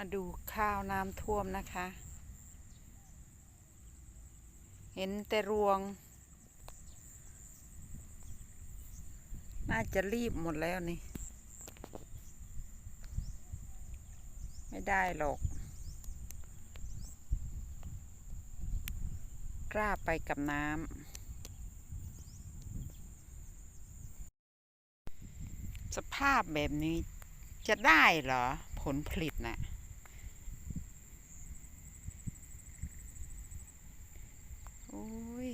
มาดูข้าวน้ำท่วมนะคะ เห็นแต่รวง น่าจะรีบหมดแล้วนี่ ไม่ได้หรอก กล้าไปกับน้ำ สภาพแบบนี้จะได้เหรอผลผลิตน่ะอ้ย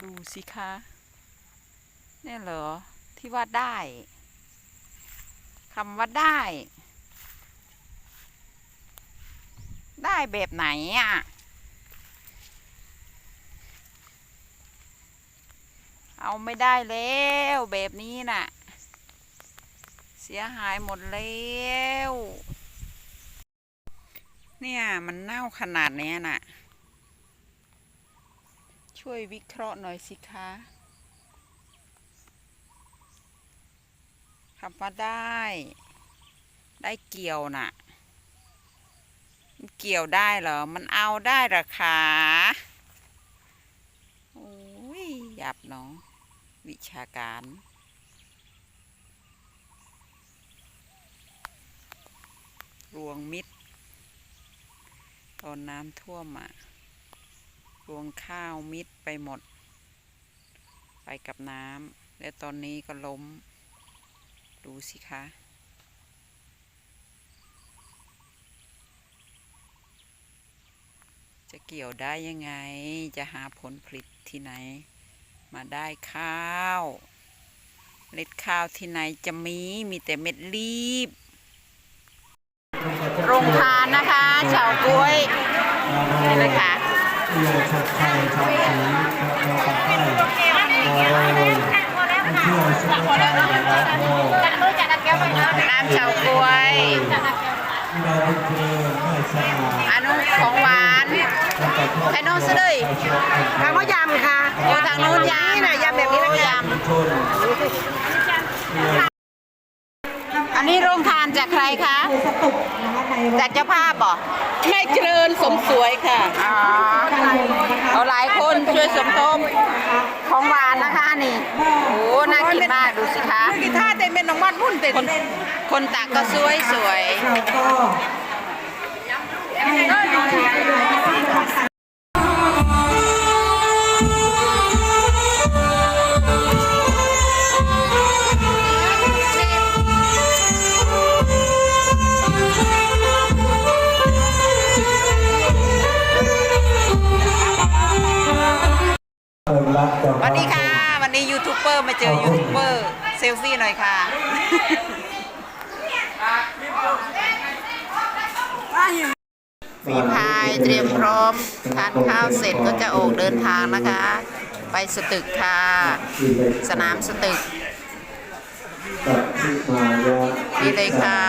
ดู สิคะเนี่ยเหรอ ที่ว่าได้คำว่าได้ ได้แบบไหนอะเอาไม่ได้แล้วแบบนี้น่ะ เสียหายหมดแล้ว เนี่ยมันเน่าขนาดเนี้ยน่ะ ช่วยวิเคราะห์หน่อยสิคะคำว่าได้ ได้เกี่ยวน่ะมันเกี่ยวได้เหรอ มันเอาได้หรอคะโอ้ยหยับเนาะวิชาการรวงมิด ตอนน้ำท่วมอะ รวงข้าวมิดไปหมด ไปกับน้ำและตอนนี้ก็ล้ม ดูสิคะจะเกี่ยวได้ยังไง จะหาผลผลิตที่ไหน มาได้ข้าวเม็ดข้าวที่ไหนจะมี มีแต่เม็ดรีบ โรงทานนะคะ ชาวกล้วยนี่เลยค่ะ เยชัดชัยทำสีเราปักใต้โอ้ยเที่ยวสุขชัยนะครับโอ้น้ำชาวกล้วยเราเป็นเพื่อนไม่สะอาดอันนู้นของหวานไอ้น้องซื้อเลยทางว่ายำค่ะโอ้ทางนู้นยำนี่นะยำแบบนี้นะโอ้คะยำ นนี้โรงทานจากใครคะ จากเจ้าภาพบ่แม่เจริญสมสวยค่ะอ๋อเอาหลายคนช่วยสมทบของหวานนะคะนี่โอ้น่ากินมากดูสิคะกีท่าเต็มเป็นน้องมันพุ่นเต็มคนคนตักก็สวยสวยเราก็ วัสดีค่ะ วันนี้ยูทูบเบอร์มาเจอยูทูบเบอร์เซลฟี่หน่อยค่ะฝีพายเตรียมพร้อมทานข้าวเสร็จก็จะออกเดินทางนะคะ ไปสตึกค่ะ สนามสตึกกับที่มายานี่เลยค่ะ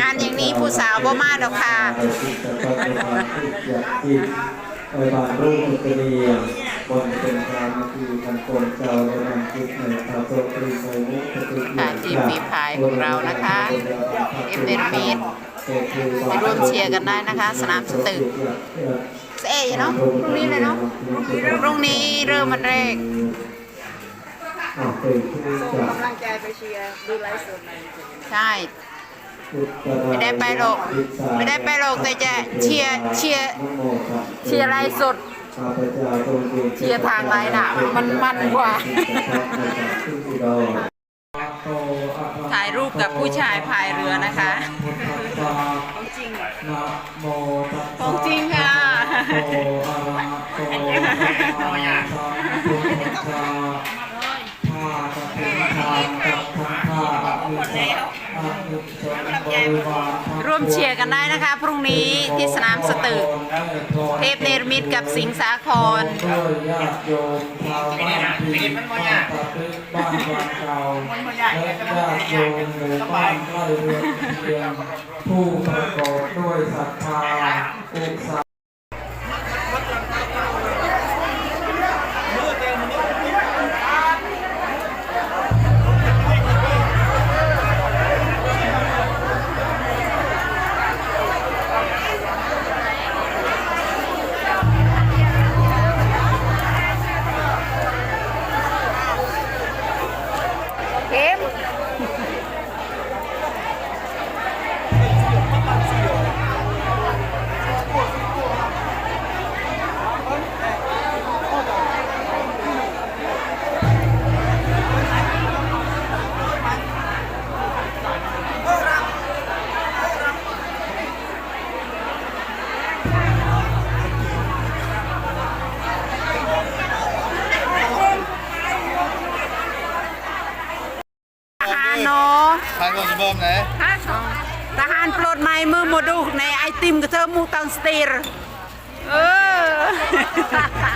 งานอย่างนี้ผู้สาวบ่มาดอกค่ะไปที่จะต้องไปทาอยากกินไปบานรูปมุตรีบนเป็นกามคือทันโกนเจ้าในนำคิดในพระโตปริโมมุขติค่ะทีมฝีพายของเรานะคะเอฟเอ็นมีดไปร่วมเชียร์กันได้นะคะ สนามสตึกเอ้ยเนาะพรุ่งนี้เลยเนาะพรุ่งนี้เริ่มมันแรก กำลังใจไปเชียร์ดูไลฟ์สดใช่ไม่ได้ไปหรอกไม่ได้ไปหรอกแต่จะเชียร์เชียร์ เชียร์ไลฟ์สดเชียร์ทางไลน์น่ะมันมันกว่า ถ่ายรูปกับผู้ชายพายเรือนะคะ ของจริงนะโมตัสสะของจริงค่ะโตอะ ริวารทั้งร่วมเชียร์กันได้นะคะ พรุ่งนี้ที่สนามสตึก เทพเนรมิตกับสิงห์สาครด้วยญาติโยมชาวบ้านที่บ้านตะตึกบ้านวังเก่าและญาติโยมหมู่บ้านใกล้เรือนเคียงผู้ประกอบด้วยศรัทธาอุตสา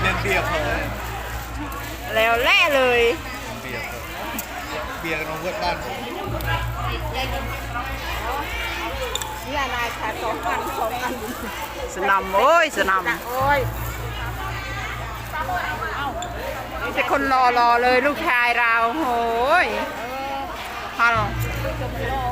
ล่นเบียร์เขาเลยแล้วแล่เลยเบียร์เขาเบียร์กับน้องเวิร์ดบ้านผมนี่นายขายสองพันสองพันสนามโอ้ยสนามโอ้ยนี่แต่คนรอรอเลยลูกชายเราโอ้ย ฮัลโหล